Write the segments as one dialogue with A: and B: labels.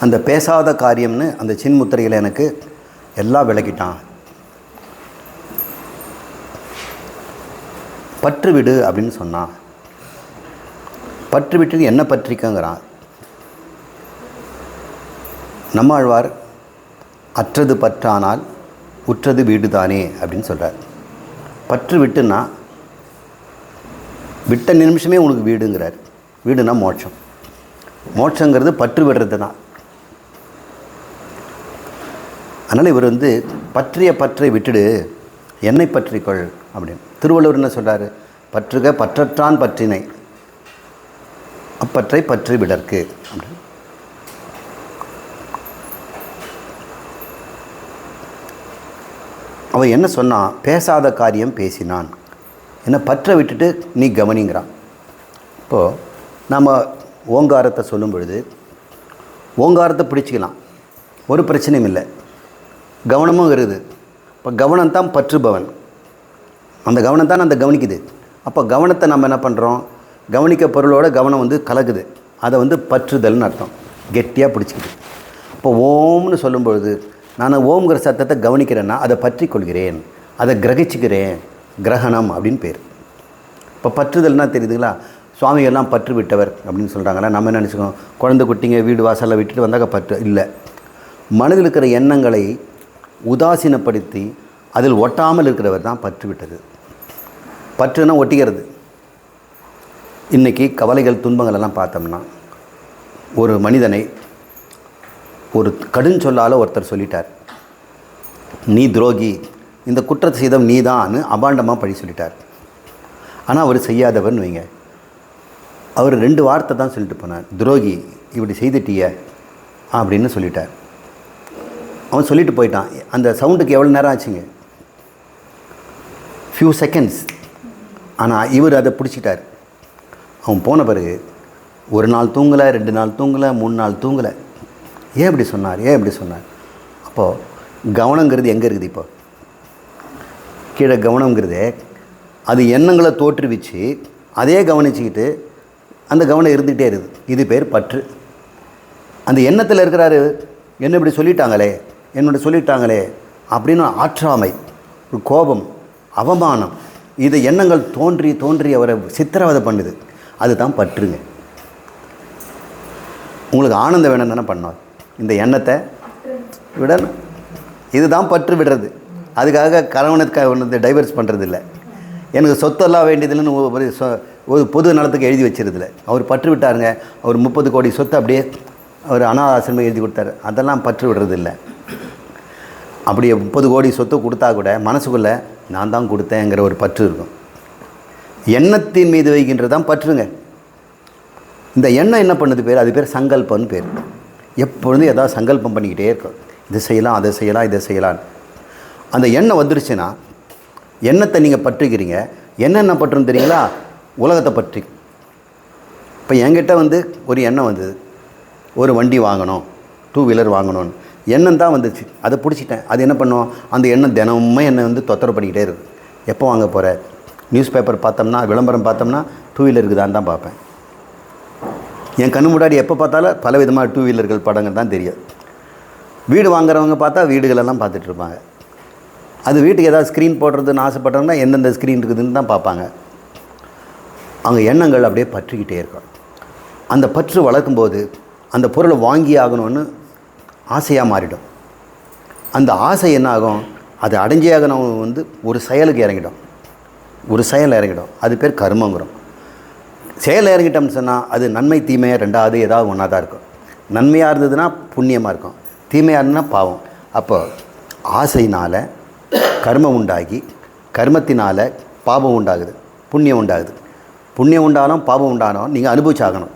A: அந்த பேசாத காரியம்னு அந்த சின்முத்திரையில் எனக்கு எல்லாம் விளக்கிட்டான். பற்று விடு அப்படின்னு சொன்னான். பற்று விட்டு என்ன பற்றிக்கங்கிறான். நம்மாழ்வார் அற்றது பற்றானால் உற்றது வீடு தானே அப்படின்னு சொல்கிறார் பற்று விட்டுன்னா விட்ட நிமிஷமே உனக்கு வீடுங்கிறார். வீடுனா மோட்சம். மோட்சங்கிறது பற்று விடுறது தான் அதனால் இவர் வந்து பற்றிய பற்றை விட்டுடு என்னை பற்றிக்கொள் அப்படின்னு. திருவள்ளுவர் என்ன சொல்கிறார் பற்றுக பற்றற்றான் பற்றினை அப்பற்றை பற்றி விடற்கு அப்படின்னு. அவன் என்ன சொன்னான் பேசாத காரியம் பேசினான். என்ன பற்ற விட்டுட்டு நீ கவனிங்கிறான். இப்போது நம்ம ஓங்காரத்தை சொல்லும் பொழுது ஓங்காரத்தை பிடிச்சிக்கலாம். ஒரு பிரச்சனையும் இல்லை. கவனமும் இருக்குது இப்போ கவனம் தான் பற்றுபவன். அந்த கவனம் தான் அந்த கவனிக்குது. அப்போ கவனத்தை நம்ம என்ன பண்ணுறோம் கவனிக்க பொருளோட கவனம் வந்து கலக்குது. அதை வந்து பற்றுதல்னு அர்த்தம். கெட்டியாக பிடிச்சிக்குது. இப்போ ஓம்னு சொல்லும்பொழுது நான் ஓம்ங்கிற சத்தத்தை கவனிக்கிறேன்னா அதை பற்றி கொள்கிறேன் அதை கிரகிச்சுக்கிறேன். கிரகணம் அப்படின்னு பேர். இப்போ பற்றுதல்னா தெரியுதுங்களா? சுவாமிகள்லாம் பற்று விட்டவர் அப்படின்னு சொல்கிறாங்களா நம்ம என்ன நினச்சிக்கோம் குழந்தை குட்டிங்க வீடு வாசலில் விட்டுட்டு வந்தாக்க பற்று. இல்லை. மனதில் இருக்கிற எண்ணங்களை உதாசீனப்படுத்தி அதில் ஒட்டாமல் இருக்கிறவர் தான் பற்று விட்டது பற்றுனா ஒட்டிக்கிறது. இன்றைக்கி கவலைகள் துன்பங்கள் எல்லாம் பார்த்தோம்னா ஒரு மனிதனை ஒரு கடும் சொல்லால் ஒருத்தர் சொல்லிட்டார். நீ துரோகி. இந்த குற்றத்தை செய்தவன் நீ தான்னு அபாண்டமாக பழி சொல்லிட்டார். ஆனால் அவர் செய்யாதவர்னு வைங்க. அவர் ரெண்டு வார்த்தை தான் சொல்லிட்டு போனார். துரோகி இப்படி செய்துட்டிய அப்படின்னு சொல்லிட்டார். அவன் சொல்லிட்டு போயிட்டான். அந்த சவுண்டுக்கு எவ்வளோ நேரம் ஆச்சுங்க? ஃபியூ செகண்ட்ஸ் ஆனால் இவர் அதை பிடிச்சிட்டார். அவன் போன பிறகு ஒரு நாள் தூங்கலை ரெண்டு நாள் தூங்கலை மூணு நாள் தூங்கலை. ஏன் இப்படி சொன்னார்? ஏன் இப்படி சொன்னார்? அப்போது கவனங்கிறது எங்கே இருக்குது இப்போ? கீழே கவனங்கிறதே அது எண்ணங்களை தோற்றுவிச்சு அதே கவனிச்சுக்கிட்டு அந்த கவனம் இருந்துகிட்டே இருக்குது. இது பேர் பற்று. அந்த எண்ணத்தில் இருக்கிறாரு என்ன இப்படி சொல்லிட்டாங்களே? என்னோட சொல்லிட்டாங்களே அப்படின்னு ஆற்றாமை ஒரு கோபம் அவமானம் இது எண்ணங்கள் தோன்றி தோன்றி அவரை சித்திரவதை பண்ணுது. அதுதான் பற்றுங்க. உங்களுக்கு ஆனந்தம் வேணும் தானே பண்ணோம். இந்த எண்ணத்தை விடணும். இதுதான் பற்று விடுறது. அதுக்காக கணவனுக்கு வந்து டைவர்ஸ் பண்ணுறது இல்லை எனக்கு சொத்தெல்லாம் வேண்டியதில்லைன்னு ஒரு சொ- ஒரு பொது நலத்துக்கு எழுதி வச்சிருதில்ல அவர் பற்று விட்டாருங்க. அவர் முப்பது கோடி சொத்து அப்படியே அவர் அனாதாசிரமம் எழுதி கொடுத்தாரு. அதெல்லாம் பற்று விடுறது இல்லை அப்படி முப்பது கோடி சொத்து கொடுத்தா கூட மனசுக்குள்ளே நான் தான் கொடுத்தேங்கிற ஒரு பற்று இருக்கும். எண்ணத்தின் மீது வைக்கின்றது தான் பற்றுங்க. இந்த எண்ணம் என்ன பண்ணுது பேர்? அது பேர் சங்கல்பம்னு பேர். எப்பொழுதும் ஏதாவது சங்கல்பம் பண்ணிக்கிட்டே இருக்கும். இது செய்யலாம் அதை செய்யலாம் இதை செய்யலாம் அந்த எண்ணம் வந்துருச்சுன்னா எண்ணத்தை நீங்கள் பற்றுக்கிறீங்க. என்னென்ன பற்றுன்னு தெரியுங்களா? உலகத்தை பற்றி. இப்போ என்கிட்ட வந்து ஒரு எண்ணம் வந்தது. ஒரு வண்டி வாங்கணும். டூ வீலர் வாங்கணும்னு. எண்ணம் தான் வந்துச்சு. அதை பிடிச்சிட்டேன். அது என்ன பண்ணோம்? அந்த எண்ணம் தினமுமே என்னை வந்து தொத்தரவு பண்ணிக்கிட்டே இருக்கு. எப்போ வாங்க போகிற நியூஸ் பேப்பர் பார்த்தோம்னா விளம்பரம் பார்த்தோம்னா டூ வீலர் இருக்குதான்னு தான் பார்ப்பேன். என் கண்ணு முன்னாடி எப்போ பார்த்தாலும் பல விதமான டூ வீலர்கள் படங்கள் தான் தெரியும். வீடு வாங்குறவங்க பார்த்தா வீடுகளெல்லாம் பார்த்துட்டு இருப்பாங்க. அது வீட்டுக்கு ஏதாவது ஸ்க்ரீன் போடுறதுன்னு ஆசைப்பட்டோம்னா எந்தெந்த ஸ்க்ரீன் இருக்குதுன்னு தான் பார்ப்பாங்க. அவங்க எண்ணங்கள் அப்படியே பற்றிக்கிட்டே இருக்கும். அந்த பற்று வளர்க்கும்போது அந்த பொருளை வாங்கி ஆகணும்னு ஆசையாக மாறிடும். அந்த ஆசை என்ன ஆகும் அது அடைஞ்சே ஆகணும் வந்து ஒரு செயலுக்கு இறங்கிடும். ஒரு செயல் இறங்கிடும். அது பேர் கர்மங்கிறோம். செயல் இறங்கிட்டோம்னு சொன்னால் அது நன்மை தீமையாக ரெண்டாவது ஏதாவது ஒன்றா தான் இருக்கும். நன்மையாக இருந்ததுன்னா புண்ணியமாக இருக்கும். தீமையாக இருந்ததுன்னா பாவம். அப்போ ஆசையினால் கர்மம் உண்டாகி கர்மத்தினால் பாபம் உண்டாகுது. புண்ணியம் உண்டாகுது. புண்ணியம் உண்டாலும் பாபம் உண்டானோ நீங்கள் அனுபவிச்சாகணும்.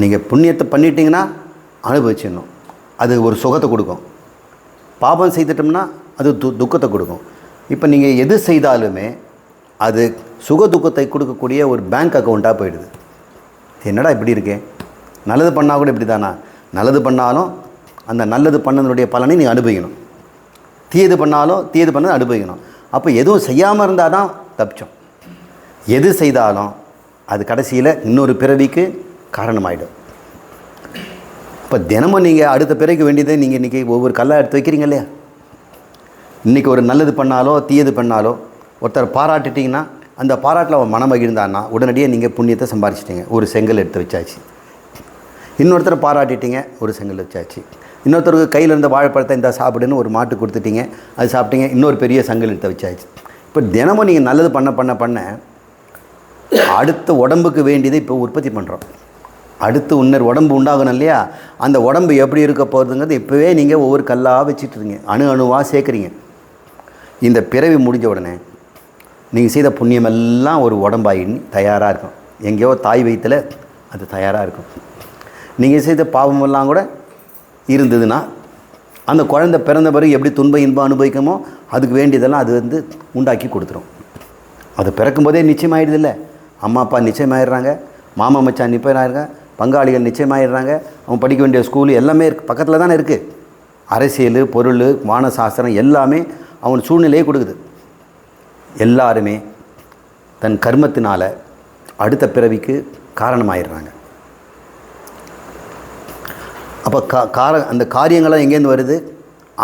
A: நீங்கள் புண்ணியத்தை பண்ணிட்டீங்கன்னா அனுபவிச்சிடணும். அது ஒரு சுகத்தை கொடுக்கும். பாபம் செய்துட்டோம்னா அது து துக்கத்தை கொடுக்கும். இப்போ நீங்கள் எது செய்தாலுமே அது சுக துக்கத்தை கொடுக்கக்கூடிய ஒரு பேங்க் அக்கௌண்ட்டாக போயிடுது. என்னடா இப்படி இருக்கே? நல்லது பண்ணால் கூட இப்படி தானா நல்லது பண்ணாலும் அந்த நல்லது பண்ணதனுடைய பலனை நீங்கள் அனுபவிக்கணும். தீயது பண்ணாலும் தீயது பண்ணது அனுபவிக்கணும். அப்போ எதுவும் செய்யாமல் இருந்தால் தான் தப்பிச்சோம். எது செய்தாலும் அது கடைசியில் இன்னொரு பிறவிக்கு காரணமாயிடும். இப்போ தினமும் நீங்கள் அடுத்த பிறகு வேண்டியதை நீங்கள் இன்றைக்கி ஒவ்வொரு கல்லாக எடுத்து வைக்கிறீங்க இல்லையா? இன்றைக்கி ஒரு நல்லது பண்ணாலோ தீயது பண்ணாலோ ஒருத்தர் பாராட்டிட்டிங்கன்னா அந்த பாராட்டில் அவன் மனம் மகிழ்ந்தான்னா உடனடியாக நீங்கள் புண்ணியத்தை சம்பாரிச்சிட்டிங்க. ஒரு செங்கல் எடுத்து வச்சாச்சு. இன்னொருத்தர் பாராட்டிட்டீங்க ஒரு செங்கல் வச்சாச்சு. இன்னொருத்தருக்கு கையில் இருந்த வாழைப்பழத்தை இந்த சாப்பிடுன்னு ஒரு மாட்டு கொடுத்துட்டீங்க. அது சாப்பிட்டீங்க இன்னொரு பெரிய செங்கல் எடுத்து வச்சாச்சு. இப்போ தினமும் நீங்கள் நல்லது பண்ண பண்ண பண்ண அடுத்த உடம்புக்கு வேண்டியதை இப்போ உற்பத்தி பண்ணுறோம் அடுத்து உன்னர் உடம்பு உண்டாகணும் இல்லையா? அந்த உடம்பு எப்படி இருக்க போகிறதுங்கிறது இப்போவே நீங்கள் ஒவ்வொரு கல்லாக வச்சிட்ருங்க அணு அணுவாக சேர்க்குறீங்க. இந்த பிறவி முடிஞ்ச உடனே நீங்கள் செய்த புண்ணியம் எல்லாம் ஒரு உடம்பாகி தயாராக இருக்கும். எங்கேயோ தாய் வயிற்றில் அது தயாராக இருக்கும். நீங்கள் செய்த பாவமெல்லாம் கூட இருந்ததுன்னா அந்த குழந்தை பிறந்த பிறகு எப்படி துன்பம் இன்பம் அனுபவிக்குமோ அதுக்கு வேண்டியதெல்லாம் அது வந்து உண்டாக்கி கொடுத்துரும். அது பிறக்கும்போதே நிச்சயமாயிடுது இல்லை? அம்மா அப்பா நிச்சயமாயிடுறாங்க. மாமா மச்சான் நிச்சயமாயிடுறாங்க பங்காளிகள் நிச்சயமாயிடுறாங்க. அவன் படிக்க வேண்டிய ஸ்கூல் எல்லாமே இருக்கு. பக்கத்தில் தானே இருக்குது அரசியல் பொருள் வானசாஸ்திரம் எல்லாமே அவன் சூழ்நிலையே கொடுக்குது. எல்லாருமே தன் கர்மத்தினால் அடுத்த பிறவிக்கு காரணமாயிடுறாங்க. அப்போ கா கார அந்த காரியங்கள்லாம் எங்கேருந்து வருது?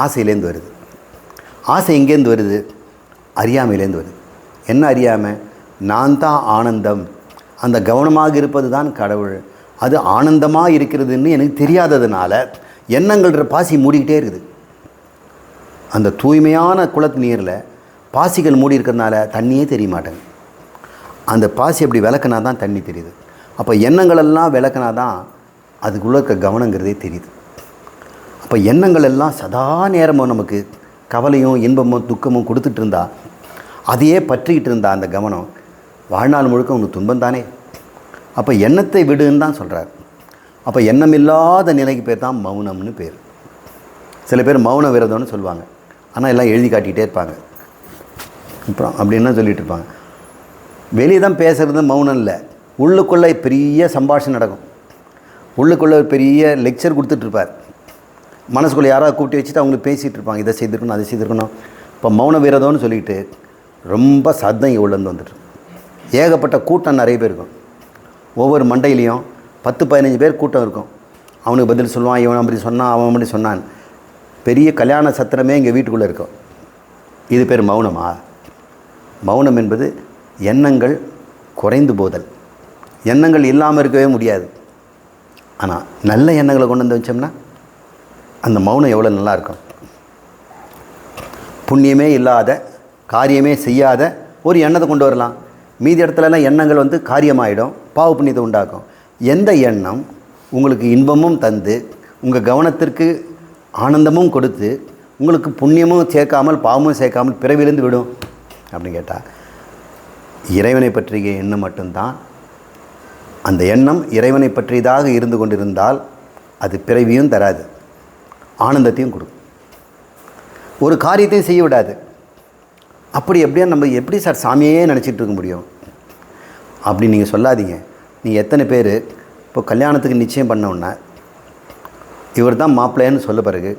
A: ஆசையிலேருந்து வருது. ஆசை எங்கேருந்து வருது? அறியாமையிலேருந்து வருது. என்ன அறியாமல் நான் தான் ஆனந்தம். அந்த கவனமாக இருப்பது தான் கடவுள். அது ஆனந்தமாக இருக்கிறதுன்னு எனக்கு தெரியாததுனால எண்ணங்கள்ன்ற பாசி மூடிக்கிட்டே இருக்குது. அந்த தூய்மையான குளத்து நீரில் பாசிகள் மூடி இருக்கிறதுனால தண்ணியே தெரிய மாட்டேங்குது. அந்த பாசி அப்படி விளக்குனா தான் தண்ணி தெரியுது. அப்போ எண்ணங்களெல்லாம் விளக்குனா தான் அதுக்குள்ளே இருக்க கவனங்கிறதே தெரியுது. அப்போ எண்ணங்கள் எல்லாம் சதா நேரமும் நமக்கு கவலையும் இன்பமும் துக்கமும் கொடுத்துட்டு இருந்தா அதையே பற்றிக்கிட்டு இருந்தா அந்த கவனம் வாழ்நாள் முழுக்க உனக்கு துன்பம் தானே? அப்போ எண்ணத்தை விடுன்னு தான் சொல்கிறார் அப்போ எண்ணம் இல்லாத நிலைக்கு பேர் தான் மௌனம்னு பேர். சில பேர் மௌன விரதம்னு சொல்லுவாங்க. ஆனால் எல்லாம் எழுதி காட்டிகிட்டே இருப்பாங்க. அப்புறம் அப்படின்னு சொல்லிட்டு இருப்பாங்க? வெளியே தான் பேசுகிறது மௌனம் இல்லை. உள்ளுக்குள்ளே பெரிய சம்பாஷணம் நடக்கும். உள்ளுக்குள்ளே ஒரு பெரிய லெக்சர் கொடுத்துட்ருப்பார் மனசுக்குள்ளே யாராவது கூப்பிட்டு வச்சுட்டு அவங்களுக்கு பேசிகிட்டு இருப்பாங்க. இதை செய்திருக்கணும் அதை செய்திருக்கணும். இப்போ மௌன விரதம்னு சொல்லிட்டு ரொம்ப சத்தம் இங்கே உள்ளேருந்து வந்துட்டு ஏகப்பட்ட கூட்டம் நிறைய பேர் இருக்கும். ஒவ்வொரு மண்டையிலையும் பத்து பதினஞ்சு பேர் கூட்டம் இருக்கும். அவனுக்கு பதில் சொல்லுவான் இவன் அப்படி சொன்னான் அவன் அப்படி சொன்னான். பெரிய கல்யாண சத்திரமே எங்கள் வீட்டுக்குள்ளே இருக்கும். இது பேர் மௌனமா? மௌனம் என்பது எண்ணங்கள் குறைந்து போதல். எண்ணங்கள் இல்லாமல் இருக்கவே முடியாது. ஆனால் நல்ல எண்ணங்களை கொண்டு வந்து வச்சோம்னா அந்த மௌனம் எவ்வளோ நல்லாயிருக்கும் புண்ணியமே இல்லாத காரியமே செய்யாத ஒரு எண்ணத்தை கொண்டு வரலாம். மீதி இடத்துலலாம் எண்ணங்கள் வந்து காரியமாயிடும். பாவ புண்ணியத்தை உண்டாக்கும். எந்த எண்ணம் உங்களுக்கு இன்பமும் தந்து உங்கள் கவனத்திற்கு ஆனந்தமும் கொடுத்து உங்களுக்கு புண்ணியமும் சேர்க்காமல் பாவமும் சேர்க்காமல் பிறவிலிருந்து விடும் அப்படின்னு கேட்டால் இறைவனை பற்றிய எண்ணம் மட்டும்தான். அந்த எண்ணம் இறைவனை பற்றியதாக இருந்து கொண்டிருந்தால் அது பிறவியும் தராது ஆனந்தத்தையும் கொடுக்கும். ஒரு காரியத்தையும் செய்ய விடாது. அப்படி எப்படியா நம்ம எப்படி சார் சாமியே நினச்சிட்டு இருக்க முடியும்? அப்படி நீங்கள் சொல்லாதீங்க. நீங்கள் எத்தனை பேர் இப்போ கல்யாணத்துக்கு நிச்சயம் பண்ணோன்னா இவர் தான் மாப்பிள்ளைன்னு சொல்ல பிறகு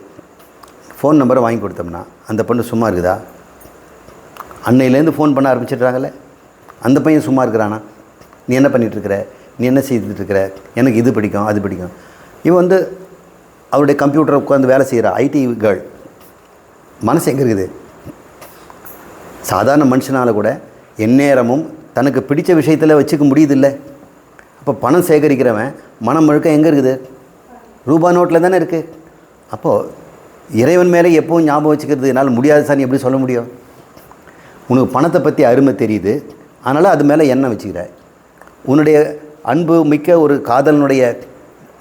A: ஃபோன் நம்பரை வாங்கி கொடுத்தோம்னா அந்த பொண்ணு சும்மா இருக்குதா? அன்னையிலேருந்து ஃபோன் பண்ண ஆரம்பிச்சிட்றாங்கல்ல. அந்த பையன் சும்மா இருக்கிறானா? நீ என்ன பண்ணிகிட்ருக்கிற நீ என்ன செய்துட்ருக்கிற எனக்கு இது பிடிக்கும் அது பிடிக்கும். இவன் வந்து அவருடைய கம்ப்யூட்டரை உட்காந்து வேலை செய்கிற ஐடி கேர்ள் மனசு எங்கே இருக்குது? சாதாரண மனுஷனால் கூட எந்நேரமும் தனக்கு பிடித்த விஷயத்தில் வச்சுக்க முடியுதில்ல. அப்போ பணம் சேகரிக்கிறவன் மனம் முழுக்க எங்கே இருக்குது? ரூபா நோட்டில் தானே இருக்குது அப்போது இறைவன் மேலே எப்போவும் ஞாபகம் வச்சுக்கிறது என்னால் முடியாது சார் எப்படி சொல்ல முடியும்? உனக்கு பணத்தை பற்றி அருமை தெரியுது. அதனால் அது மேலே எண்ணெய் வச்சுக்கிற? உன்னுடைய அன்பு மிக்க ஒரு காதலனுடைய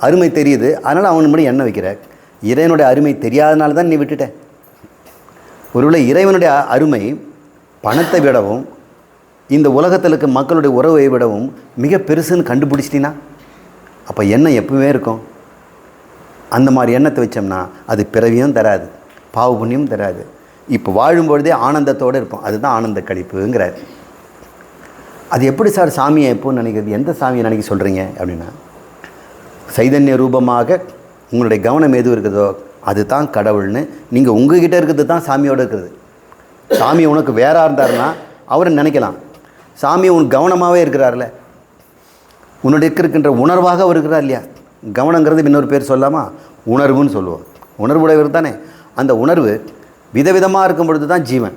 A: அருமை தெரியுது. அதனால் அவன் மட்டும் எண்ணம் வைக்கிற? இறைவனுடைய அருமை தெரியாதனால தான் நீ விட்டுட்ட. ஒருவேளை இறைவனுடைய அருமை பணத்தை விடவும் இந்த உலகத்தில் இருக்க மக்களுடைய உறவை விடவும் மிக பெருசுன்னு கண்டுபிடிச்சிட்டினா அப்போ எண்ணம் எப்பவுமே இருக்கும். அந்த மாதிரி எண்ணத்தை வச்சோம்னா அது பிறவியும் தராது பாவ புண்ணியம் தராது. இப்போ வாழும்பொழுதே ஆனந்தத்தோடு இருப்போம். அதுதான் ஆனந்த கழிப்புங்கிறார். அது எப்படி சார் சாமியை எப்போ நினைக்கிறது? எந்த சாமியை நினைக்க சொல்கிறீங்க அப்படின்னா சைதன்ய ரூபமாக உங்களுடைய கவனம் எது இருக்குதோ அதுதான் கடவுள்னு நீங்கள் உங்ககிட்ட இருக்கிறது தான் சாமியோடு இருக்கிறது. சாமி உனக்கு வேறாக இருந்தாருன்னா அவரை நினைக்கலாம். சாமி உன் கவனமாகவே இருக்கிறார்ல. உன்னுடைய இருக்கின்ற உணர்வாக அவர் இருக்கிறார் இல்லையா? கவனங்கிறது இன்னொரு பேர் சொல்லாமா? உணர்வுன்னு சொல்லுவோம். உணர்வுடையவர் தானே. அந்த உணர்வு விதவிதமாக இருக்கும் பொழுது தான் ஜீவன்.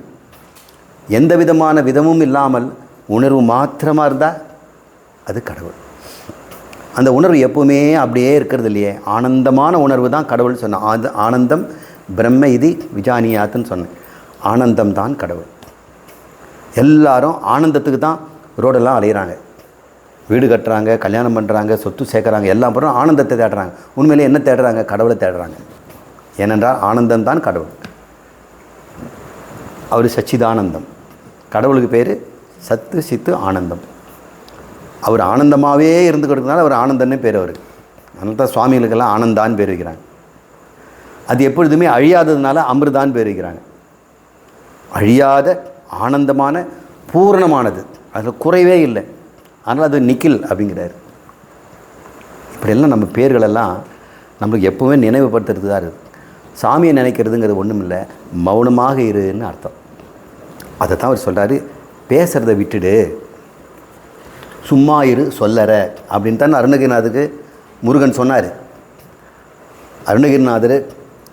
A: எந்த விதமான விதமும் இல்லாமல் உணர்வு மாத்திரமாக இருந்தால் அது கடவுள். அந்த உணர்வு எப்பவுமே அப்படியே இருக்கிறது இல்லையே. ஆனந்தமான உணர்வு தான் கடவுள் சொன்னேன் அது ஆனந்தம் பிரம்ம இது விஜானியாத்துன்னு சொன்னேன். ஆனந்தம் தான் கடவுள். எல்லாரும் ஆனந்தத்துக்கு தான் ரோடெல்லாம் அலையிறாங்க. வீடு கட்டுறாங்க கல்யாணம் பண்ணுறாங்க சொத்து சேர்க்குறாங்க எல்லாம் அப்புறம் ஆனந்தத்தை தேடுறாங்க. உண்மையிலே என்ன தேடுறாங்க? கடவுளை தேடுறாங்க. ஏனென்றால் ஆனந்தம் தான் கடவுள். அவர் சச்சிதானந்தம். கடவுளுக்கு பேர் சத்து சித்து ஆனந்தம். அவர் ஆனந்தமாகவே இருந்து கொடுக்கறதுனால அவர் ஆனந்தன்னு பேர் அவர். அதனால தான் சுவாமிகளுக்கெல்லாம் ஆனந்தான்னு பேர் வைக்கிறாங்க. அது எப்பொழுதுமே அழியாததுனால அமிர்தான்னு பேர் வைக்கிறாங்க. அழியாத ஆனந்தமான பூரணமானது. அதில் குறைவே இல்லை. அதனால் அது நிக்கில் அப்படிங்கிறாரு. இப்படியெல்லாம் நம்ம பேர்களெல்லாம் நம்மளுக்கு எப்போவுமே நினைவுபடுத்துறது தான் இருக்குது சாமியை நினைக்கிறதுங்கிறது ஒன்றும் இல்லை. மௌனமாக இருன்னு அர்த்தம். அதை தான் அவர் சொல்கிறாரு பேசுகிறத விட்டுடு. சும்மா இரு சொல்லற அப்படின்னு தான் அருணகிரிநாதுக்கு முருகன் சொன்னார். அருணகிரிநாதர்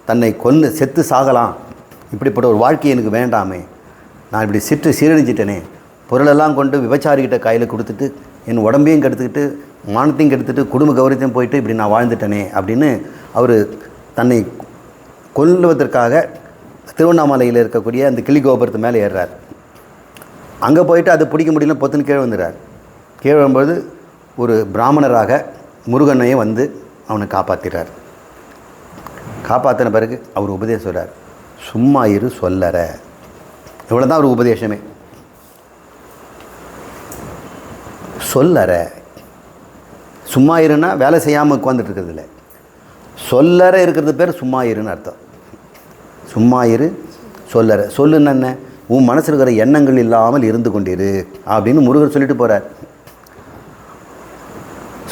A: தன்னை கொன்று செத்து சாகலாம். இப்படிப்பட்ட ஒரு வாழ்க்கை எனக்கு வேண்டாமே. நான் இப்படி சிற்று சீரழிஞ்சிட்டேனே. பொருளெல்லாம் கொண்டு விபச்சாரிக்கிட்ட கையில் கொடுத்துட்டு என் உடம்பையும் கெடுத்துக்கிட்டு மானத்தையும் கெடுத்துட்டு குடும்ப கௌரவத்தையும் போயிட்டு இப்படி நான் வாழ்ந்துட்டேனே அப்படின்னு அவர் தன்னை கொல்லுவதற்காக திருவண்ணாமலையில் இருக்கக்கூடிய அந்த கிளி கோபுரத்து மேலே ஏறுறார். அங்கே போயிட்டு அது பிடிக்க முடியல பொத்துன்னு கீழே வந்துடுறார் கீழே வரும்போது ஒரு பிராமணராக முருகனையே வந்து அவனை காப்பாற்றிறார் காப்பாற்றின பிறகு அவர் உபதேசம் சும்மா இரு சொல்லற. இவ்வளோ தான் அவர் உபதேசமே. சொல்லற சும்மா இருன்னா வேலை செய்யாமல் உட்காந்துட்டு இருக்கிறது இல்லை. சொல்லற இருக்கிறது பேர் சும்மா இருன்னு அர்த்தம். சும்மா இரு சொல்லற. சொல்லுன்னு என்ன? உன் மனசில் இருக்கிற எண்ணங்கள் இல்லாமல் இருந்து கொண்டிரு அப்படின்னு முருகர் சொல்லிட்டு போகிறார்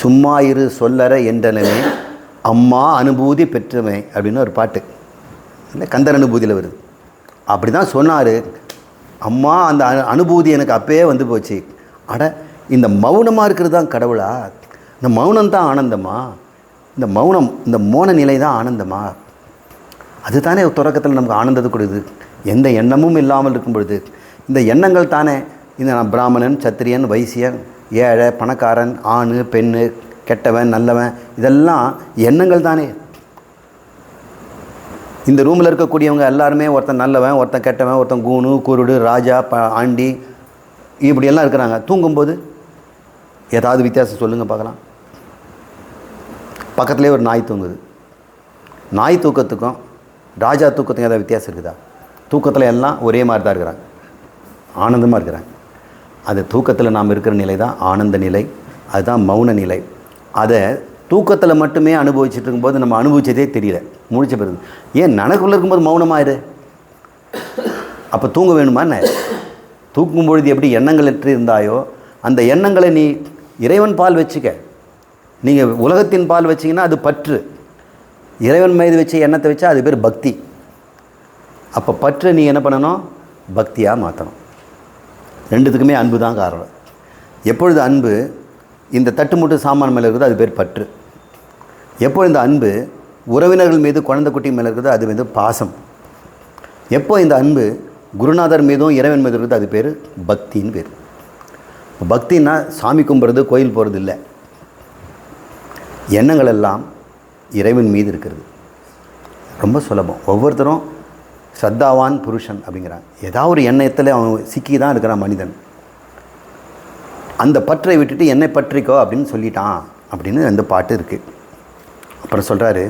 A: சும்மா இரு சொல்லற என்றனவே அம்மா அனுபூதி பெற்றமை அப்படின்னு ஒரு பாட்டு. இல்லை கந்தர் அனுபூதியில் வருது. அப்படி தான் சொன்னார். அம்மா அந்த அனு அனுபூதி எனக்கு அப்பயே வந்து போச்சு. அட இந்த மௌனமாக இருக்கிறது தான் கடவுளா? இந்த மௌனம் தான் ஆனந்தமா? இந்த மௌனம் இந்த மோன நிலை தான் ஆனந்தமா? அதுதானே தொடக்கத்தில் நமக்கு ஆனந்தத்தை கொடுக்குது. எந்த எண்ணமும் இல்லாமல் இருக்கும் பொழுது. இந்த எண்ணங்கள் தானே? இந்த நான் பிராமணன் சத்திரியன் வைசியன் ஏழை பணக்காரன் ஆண் பெண்ணு கெட்டவன் நல்லவன் இதெல்லாம் எண்ணங்கள் தானே? இந்த ரூமில் இருக்கக்கூடியவங்க எல்லாருமே ஒருத்தன் நல்லவன் ஒருத்தன் கெட்டவன் ஒருத்தன் கூணு குருடு ராஜா ப ஆண்டி இப்படியெல்லாம் இருக்கிறாங்க. தூங்கும்போது ஏதாவது வித்தியாசம் சொல்லுங்கள் பார்க்கலாம். பக்கத்துலேயே ஒரு நாய் தூங்குது. நாய் தூக்கத்துக்கும் ராஜா தூக்கத்துக்கும் ஏதாவது வித்தியாசம் இருக்குதா? தூக்கத்தில் எல்லாம் ஒரே மாதிரி தான் இருக்கிறாங்க. ஆனந்தமாக இருக்கிறாங்க. அது தூக்கத்தில் நாம் இருக்கிற நிலை தான் ஆனந்த நிலை அதுதான் மௌன நிலை. அதை தூக்கத்தில் மட்டுமே அனுபவிச்சுட்டு இருக்கும்போது நம்ம அனுபவிச்சதே தெரியல. முடிச்ச பிறகு. ஏன் நனக்குள்ளே இருக்கும்போது மௌனமாயிரு? அப்போ தூங்க வேணுமா என்ன? தூக்கும் பொழுது எப்படி எண்ணங்கள் எற்று இருந்தாயோ அந்த எண்ணங்களை நீ இறைவன் பால் வச்சுக்க. நீங்கள் உலகத்தின் பால் வச்சிங்கன்னா அது பற்று. இறைவன் மீது வச்ச எண்ணத்தை வச்சா அது பேர் பக்தி. அப்போ பற்று நீ என்ன பண்ணணும்? பக்தியாக மாற்றணும் ரெண்டுத்துக்குமே அன்பு தான் காரணம். எப்பொழுது அன்பு இந்த தட்டுமுட்டு சாமான் மேலே இருக்குதோ அது பேர் பற்று. எப்போ இந்த அன்பு உறவினர்கள் மீது குழந்தை குட்டி மேலே இருக்குதோ அது வந்து பாசம். எப்போ இந்த அன்பு குருநாதர் மீதும் இறைவன் மீது இருக்கிறது அது பேர் பக்தின்னு பேர். பக்தின்னா சாமி கும்பிட்றது கோயில் போகிறது இல்லை எண்ணங்கள் எல்லாம் இறைவன் மீது இருக்கிறது. ரொம்ப சுலபம். ஒவ்வொருத்தரும் ஸ்ரத்தாவான் புருஷன் அப்படிங்கிறான் ஏதாவது ஒரு எண்ணத்தில் அவன் சிக்கி தான் இருக்கிறான் மனிதன். அந்த பற்றை விட்டுட்டு என்னை பற்றிக்கோ அப்படின்னு சொல்லிட்டான் அப்படின்னு அந்த பாட்டு இருக்குது அப்புறம் சொல்கிறாரு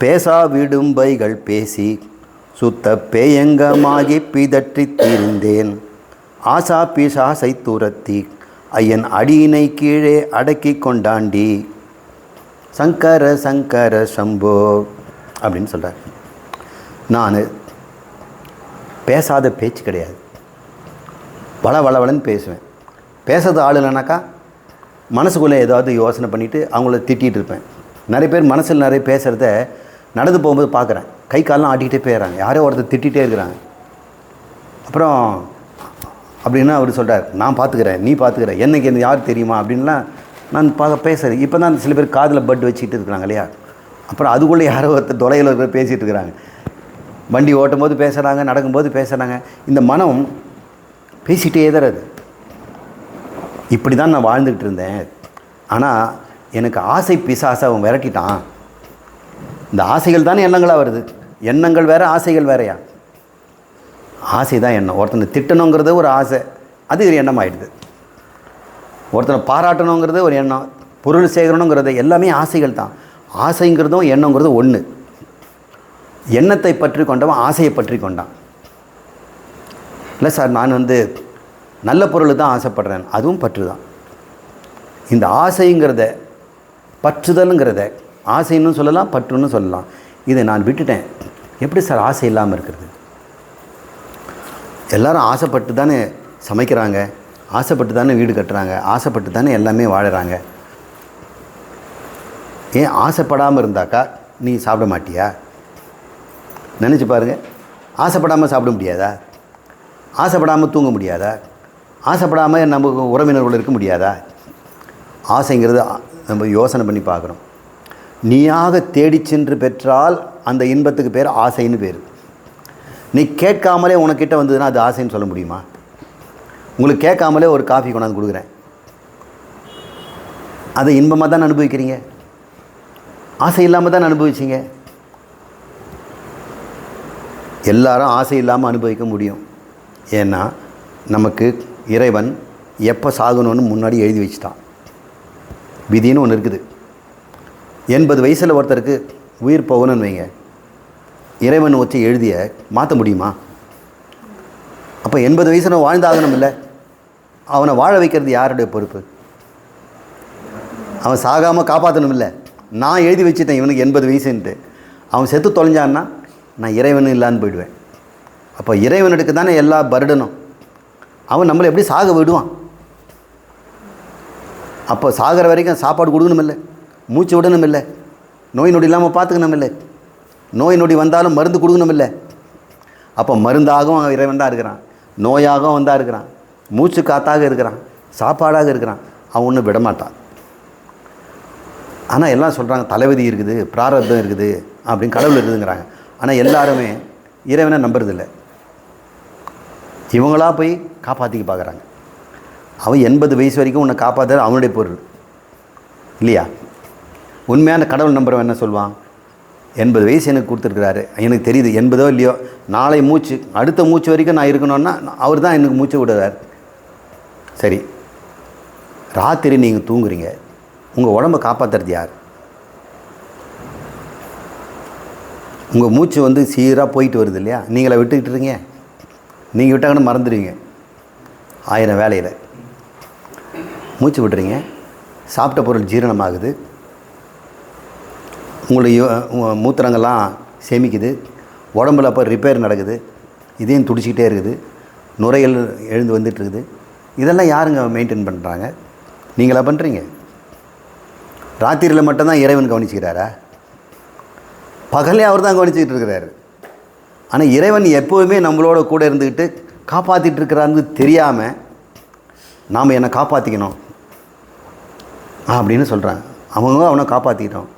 A: பேசா விடும்பைகள் பேசி சுத்த பேயங்கமாகி பிதற்றி தீர்ந்தேன். ஆசா பிசாசை துரத்தி ஐயன் அடியினை கீழே அடக்கி கொண்டாண்டி. சங்கர சங்கர சம்போ அப்படின்னு சொல்கிறார் நான் பேசாத பேச்சு கிடையாது. வள வளவளன்னு பேசுவேன். பேசாத ஆள் இல்லைனாக்கா மனசுக்குள்ளே ஏதாவது யோசனை பண்ணிவிட்டு அவங்கள திட்டிகிட்டு இருப்பேன். நிறைய பேர் மனசில் நிறைய பேசுகிறத நடந்து போகும்போது பார்க்குறேன். கை காலெலாம் ஆட்டிக்கிட்டே போயிடுறாங்க. யாரோ ஒருத்தர் திட்டிகிட்டே இருக்கிறாங்க. அப்புறம் அப்படின்னா அவர் சொல்கிறார் நான் பார்த்துக்கிறேன் நீ பார்த்துக்கிறேன் என்னைக்கு என்ன யார் தெரியுமா அப்படின்லாம் நான் பார்க்க பேசுகிறேன் இப்போ தான் சில பேர் காதில் பட் வச்சுக்கிட்டு இருக்கிறாங்க இல்லையா? அப்புறம் அதுக்குள்ளே யாரோ ஒருத்தர் தொலைவில் இருக்கிற பேசிகிட்டு இருக்கிறாங்க. வண்டி ஓட்டும் போது பேசுகிறாங்க நடக்கும்போது பேசுகிறாங்க இந்த மனம் பேசிகிட்டே தான் அது இப்படி தான் நான் வாழ்ந்துக்கிட்டு இருந்தேன். ஆனால் எனக்கு ஆசை பிசாசை அவன் விரட்டிட்டான். இந்த ஆசைகள் தானே எண்ணங்களாக வருது? எண்ணங்கள் வேறு ஆசைகள் வேறையா? ஆசை தான் எண்ணம். ஒருத்தனை திட்டணுங்கிறது ஒரு ஆசை. அது ஒரு எண்ணமாயிடுது ஒருத்தனை பாராட்டணுங்கிறது ஒரு எண்ணம். பொருள் சேகரணுங்கிறது எல்லாமே ஆசைகள் தான். ஆசைங்கிறதும் எண்ணங்கிறதும் ஒன்று எண்ணத்தை பற்றி கொண்டவன் ஆசையை பற்றி கொண்டான். இல்லை சார் நான் வந்து நல்ல பொருள் தான் ஆசைப்படுறேன். அதுவும் பற்று தான் இந்த ஆசைங்கிறத பற்றுதலுங்கிறத. ஆசைன்னு சொல்லலாம் பற்றுன்னு சொல்லலாம். இதை நான் விட்டுட்டேன். எப்படி சார் ஆசை இல்லாமல் இருக்கிறது? எல்லோரும் ஆசைப்பட்டு தானே சமைக்கிறாங்க ஆசைப்பட்டு தானே வீடு கட்டுறாங்க ஆசைப்பட்டு தானே எல்லாமே வாழறாங்க. ஏன் ஆசைப்படாமல் இருந்தாக்கா நீ சாப்பிட மாட்டியா? நினச்சி பாருங்கள் ஆசைப்படாமல் சாப்பிட முடியாதா? ஆசைப்படாமல் தூங்க முடியாதா? ஆசைப்படாமல் நமக்கு உறவினர்கள் இருக்க முடியாதா? ஆசைங்கிறது நம்ம யோசனை பண்ணி பார்க்குறோம் நீயாக தேடி சென்று பெற்றால் அந்த இன்பத்துக்கு பேர் ஆசைன்னு பேர். நீ கேட்காமலே உனக்கிட்ட வந்ததுன்னா அது ஆசைன்னு சொல்ல முடியுமா? உங்களுக்கு கேட்காமலே ஒரு காஃபி கொண்டாந்து கொடுக்குறேன். அதை இன்பமாக தான் அனுபவிக்கிறீங்க? ஆசை இல்லாமல் தான் அனுபவிச்சிங்க? எல்லாரும் ஆசை இல்லாமல் அனுபவிக்க முடியும். ஏன்னா நமக்கு இறைவன் எப்போ சாகணும்னு முன்னாடி எழுதி வச்சிட்டான். விதின்னு ஒன்று இருக்குது. எண்பது வயசில் ஒருத்தருக்கு உயிர் போகணும்னு வைங்க. இறைவன் வச்சு எழுதிய மாற்ற முடியுமா? அப்போ எண்பது வயசில் வாழ்ந்தாகணும் இல்லை? அவனை வாழ வைக்கிறது யாருடைய பொறுப்பு? அவன் சாகாமல் காப்பாற்றணும் இல்லை? நான் எழுதி வச்சுட்டேன் இவனுக்கு எண்பது வயசுன்ட்டு. அவன் செத்து தொலைஞ்சான்னா நான் இறைவனும் இல்லான்னு போயிடுவேன். அப்போ இறைவனுக்கு தானே எல்லா பருடனும்? அவன் நம்மளை எப்படி சாக விடுவான்? அப்போ சாகிற வரைக்கும் சாப்பாடு கொடுக்கணும் இல்லை மூச்சு விடணும் இல்லை நோய் நொடி இல்லாமல் பார்த்துக்கணும் இல்லை நோய் நொடி வந்தாலும் மருந்து கொடுக்கணும் இல்லை அப்போ மருந்தாகவும் அவன் இறைவன் தான் இருக்கிறான் நோயாகவும் வந்தால் இருக்கிறான் மூச்சு காத்தாக இருக்கிறான் சாப்பாடாக இருக்கிறான் அவன் ஒன்றும் விடமாட்டான். ஆனால் எல்லாம் சொல்கிறாங்க தலைவிதி இருக்குது பிராரப்தம் இருக்குது அப்படின்னு கடவுள் இருக்குதுங்கிறாங்க. ஆனால் எல்லாருமே இறைவனை நம்புறதில்லை. இவங்களாக போய் காப்பாற்றிக்க பார்க்குறாங்க அவன் எண்பது வயசு வரைக்கும் உன்னை காப்பாற்றுறது அவனுடைய பொருள். இல்லையா? உண்மையான கடவுள் நம்புறவன் என்ன சொல்லுவான்? எண்பது வயசு எனக்கு கொடுத்துருக்குறாரு. எனக்கு தெரியுது எண்பதோ இல்லையோ நாளை மூச்சு அடுத்த மூச்சு வரைக்கும் நான் இருக்கணும்னா அவர் தான் எனக்கு மூச்சு விடுறார். சரி. ராத்திரி நீங்கள் தூங்குறீங்க. உங்கள் உடம்பை காப்பாற்றுறது யார்? உங்கள் மூச்சு வந்து சீராக போயிட்டு வருது இல்லையா? நீங்களே விட்டுக்கிட்டு இருக்கீங்க. நீங்கள் விட்டாங்கன்னு மறந்துடுவீங்க. ஆயிரம் வேலையில். மூச்சு விடுறீங்க சாப்பிட்ட பொருள் ஜீரணமாகுது உங்களுடைய மூத்திரங்கள்லாம் சேமிக்குது உடம்புல அப்போ ரிப்பேர் நடக்குது இதையும் துடிச்சிக்கிட்டே இருக்குது நுரையல் எழுந்து வந்துட்டு இருக்குது இதெல்லாம் யாருங்க மெயின்டைன் பண்ணுறாங்க நீங்களா பண்ணுறீங்க ராத்திரியில் மட்டும்தான் இறைவன் கவனிச்சுக்கிறாரா? பகலே அவர் தான் கவனிச்சுக்கிட்டு இருக்கிறாரு ஆனால் இறைவன் எப்போவுமே நம்மளோட கூட இருந்துக்கிட்டு காப்பாற்றிட்டு இருக்கிறாருன்னு தெரியாமல் நாம் என்னை காப்பாற்றிக்கணும் அப்படின்னு சொல்கிறாங்க அவங்க அவனை காப்பாற்றிக்கிட்டோம்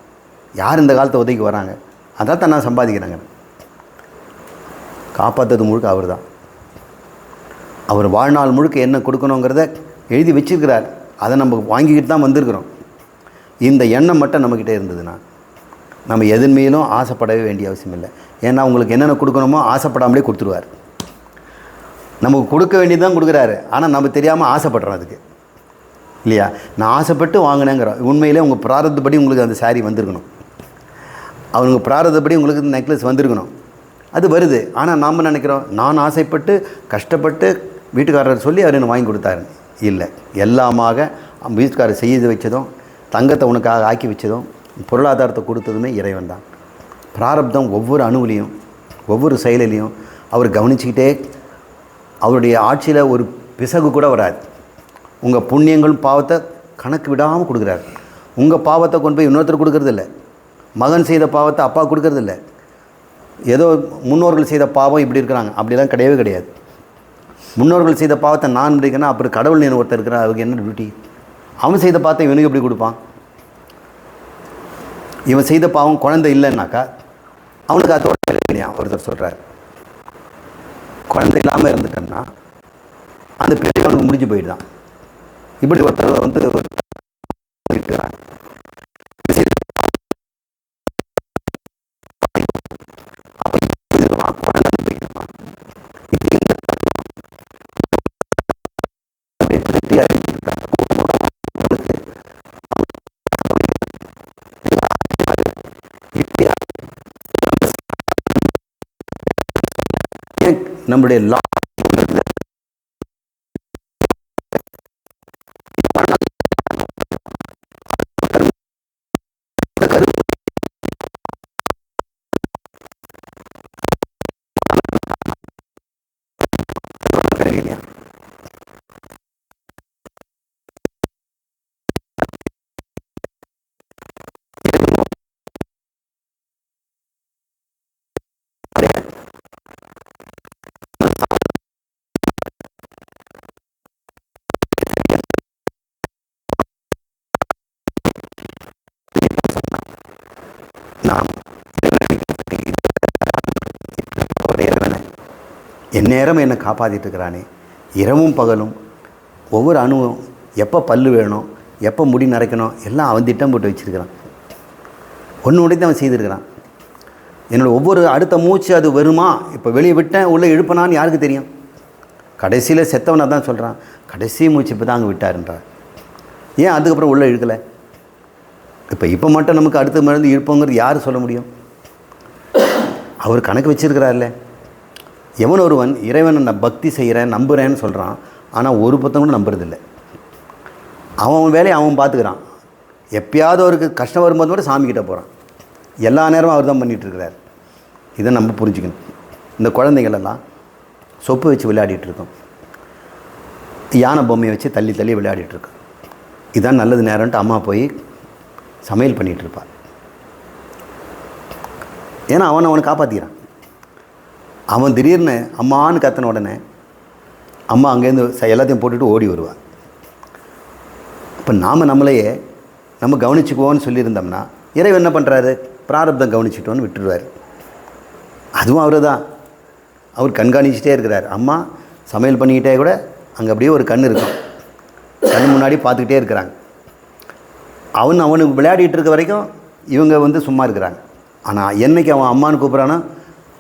A: யார் இந்த காலத்தை உதவிக்கு வராங்க? அதான் தான் நான் சம்பாதிக்கிறாங்க. காப்பாற்றுறது முழுக்க அவர் தான் அவர் வாழ்நாள் முழுக்க என்ன கொடுக்கணுங்கிறத எழுதி வச்சிருக்கிறார். அதை நம்ம வாங்கிக்கிட்டு தான் வந்திருக்கிறோம். இந்த எண்ணம் மட்டும் நம்மக்கிட்ட இருந்ததுன்னா நம்ம எதன் மேலும் ஆசைப்படவே வேண்டிய அவசியம் இல்லை. ஏன்னா உங்களுக்கு என்னென்ன கொடுக்கணுமோ ஆசைப்படாமலே கொடுத்துருவார். நமக்கு கொடுக்க வேண்டியது தான் கொடுக்குறாரு. ஆனால் நம்ம தெரியாமல் ஆசைப்படுறோம் அதுக்கு. இல்லையா? நான் ஆசைப்பட்டு வாங்கினேங்கிறோம் உண்மையிலே உங்கள் பிராரத்தப்படி உங்களுக்கு அந்த saree வந்திருக்கணும். அவங்க பிராரதப்படி உங்களுக்கு இந்த நெக்லஸ் வந்திருக்கணும். அது வருது. ஆனால் நாம் நினைக்கிறோம்? நான் ஆசைப்பட்டு கஷ்டப்பட்டு வீட்டுக்காரர் சொல்லி அவர் எனக்கு வாங்கி கொடுத்தாரு? இல்லை. எல்லாமாக அவன் வீட்டுக்காரர் செய்து வச்சதும் தங்கத்தை உனக்காக ஆக்கி வச்சதும் பொருளாதாரத்தை கொடுத்ததுமே இறைவன் தான். பிராரப்தம் ஒவ்வொரு அணுவிலையும் ஒவ்வொரு செயலிலையும் அவர் கவனிச்சுக்கிட்டே அவருடைய ஆட்சியில் ஒரு பிசகு கூட வராது. உங்கள் புண்ணியங்களும் பாவத்தை கணக்கு விடாமல் கொடுக்குறாரு. உங்கள் பாவத்தை கொண்டு போய் இன்னொருத்தர் கொடுக்கறதில்ல. மகன் செய்த பாவத்தை அப்பா கொடுக்கறதில்ல. ஏதோ முன்னோர்கள் செய்த பாவம் இப்படி இருக்கிறாங்க. அப்படிலாம் கிடையவே கிடையாது. முன்னோர்கள் செய்த பாவத்தை நான் இருக்கேன்னா அப்புறம் கடவுள் நீ ஒருத்தர் இருக்கிறார். அவருக்கு என்ன டியூட்டி அவன் செய்த பாவத்தை இவனுக்கு எப்படி கொடுப்பான்? இவன் செய்த பாவம் குழந்தை இல்லைன்னாக்கா அவனுக்கு அதோட இல்லையா ஒருத்தர் சொல்கிறார் குழந்தை இல்லாமல் இருந்துட்டேன்னா அந்த பெரியவனுக்கு அவனுக்கு முடிஞ்சு போயிடுதான். இப்படி ஒருத்தர் வந்து இருக்கிறாங்க அப்ப எந்நேரம் என்னை காப்பாற்றிட்டு இருக்கிறானே இரவும் பகலும் ஒவ்வொரு அணுவும் எப்போ பல்லு வேணும் எப்போ முடி நரைக்கணும் எல்லாம் அவன் திட்டம் போட்டு வச்சிருக்கிறான். ஒன்று உடைத்து அவன் செய்திருக்கிறான். என்னோட ஒவ்வொரு அடுத்த மூச்சு அது வருமா? இப்போ வெளியே விட்டேன் உள்ளே எழுப்பினான்னு யாருக்கு தெரியும்? கடைசியில் செத்தவனை தான் சொல்கிறான் கடைசி மூச்சு இப்போ தான் அங்கே விட்டாருன்றார். ஏன் அதுக்கப்புறம் உள்ளே இழுக்கலை? இப்போ இப்போ மட்டும் நமக்கு அடுத்த மருந்து இருப்போங்கிறது யார் சொல்ல முடியும்? அவர் கணக்கு வச்சுருக்கிறார்ல. எவன் ஒருவன் இறைவனை நான் பக்தி செய்கிறேன் நம்புகிறேன்னு சொல்கிறான் ஆனால் ஒரு புத்தகம் கூட நம்புறதில்லை. அவன் அவன் வேலையை அவன் பார்த்துக்கிறான் எப்பயாவது அவருக்கு கஷ்டம் வரும்போது கூட சாமிக்கிட்ட போகிறான் எல்லா நேரமும் அவர் தான் பண்ணிகிட்டு இருக்கிறார். இதை நம்ம புரிஞ்சுக்கணும். இந்த குழந்தைகளெல்லாம் சொப்பு வச்சு விளையாடிட்டு இருக்கோம். யானை பொம்மையை வச்சு தள்ளி தள்ளி விளையாடிட்டு இதுதான் இதான் நல்லது நேரம்ட்டு அம்மா போய் சமையல் பண்ணிகிட்ருப்பாள் ஏன்னா அவனை அவனை காப்பாற்றிக்கிறான் அவன் திடீர்னு அம்மான்னு கத்தின உடனே அம்மா அங்கேருந்து எல்லாத்தையும் போட்டுட்டு ஓடி வருவான் இப்போ நாம் நம்மளையே நம்ம கவனிச்சுக்குவோன்னு சொல்லியிருந்தோம்னா இறைவன் என்ன பண்ணுறாரு பிராரப்தம் கவனிச்சுட்டோன்னு விட்டுருவார். அதுவும் அவர் தான் அவர் கண்காணிச்சிட்டே இருக்கிறார். அம்மா சமையல் பண்ணிக்கிட்டே கூட அங்கே அப்படியே ஒரு கண் இருக்கும். கண் முன்னாடி பார்த்துக்கிட்டே இருக்கிறாங்க. அவன் அவனுக்கு விளையாடிட்டு இருக்க வரைக்கும் இவங்க வந்து சும்மா இருக்கிறாங்க. ஆனால் என்னைக்கு அவன் அம்மான்னு கூப்பிட்றானோ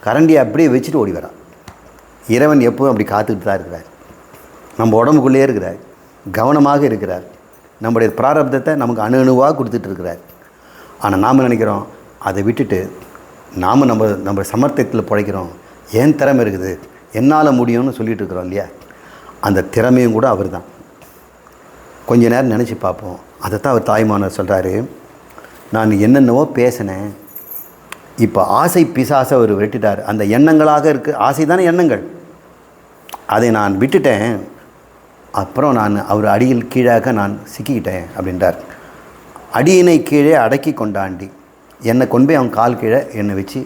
A: கரண்டியை அப்படியே வச்சுட்டு ஓடி வரான். இறைவன் எப்பவும் அப்படி காத்துக்கிட்டு தான் இருக்கிறார். நம்ம உடம்புக்குள்ளேயே இருக்கிறார். கவனமாக இருக்கிறார். நம்முடைய பிராரப்தத்தை நமக்கு அணு அணுவாக கொடுத்துட்டு இருக்கிறார். ஆனால் நாம் நினைக்கிறோம்? அதை விட்டுட்டு நாம் நம்ம நம்ம சமர்த்தத்தில் பிழைக்கிறோம். ஏன் திறமை இருக்குது? என்னால் முடியும்னு சொல்லிட்டு இருக்கிறோம் இல்லையா? அந்த திறமையும் கூட அவர் தான் கொஞ்ச நேரம் நினச்சி பார்ப்போம். அதைத்தான் அவர் தாய்மானவர் சொல்கிறாரு நான் என்னென்னவோ பேசினேன். இப்போ ஆசை பிசாசை அவர் விட்டுட்டார் அந்த எண்ணங்களாக இருக்குது ஆசை தானே எண்ணங்கள். அதை நான் விட்டுட்டேன். அப்புறம் நான் அவர் அடியில் கீழாக நான் சிக்கிக்கிட்டேன் அப்படின்றார். அடியினை கீழே அடக்கி கொண்டாண்டி என்னை கொண்டு போய் அவன் கால் கீழே என்னை வச்சு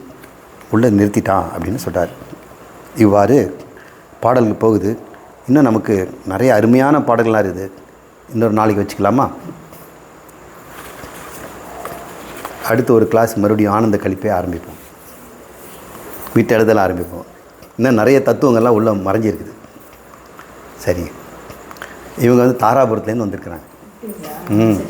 A: உள்ளே நிறுத்திட்டான் அப்படின்னு சொல்கிறார் இவ்வாறு பாடல்கள் போகுது. இன்னும் நமக்கு நிறைய அருமையான பாடல்களாக இருக்குது. இன்னொரு நாளைக்கு வச்சுக்கலாமா? அடுத்து ஒரு கிளாஸ் மறுபடியும் ஆனந்த கழிப்பே ஆரம்பிப்போம். வீட்டு எழுதல ஆரம்பிப்போம். இன்னும் நிறைய தத்துவங்கள்லாம் உள்ள மறைஞ்சிருக்குது. சரி. இவங்க வந்து தாராபுரத்துலேருந்து வந்திருக்கிறாங்க. ம்.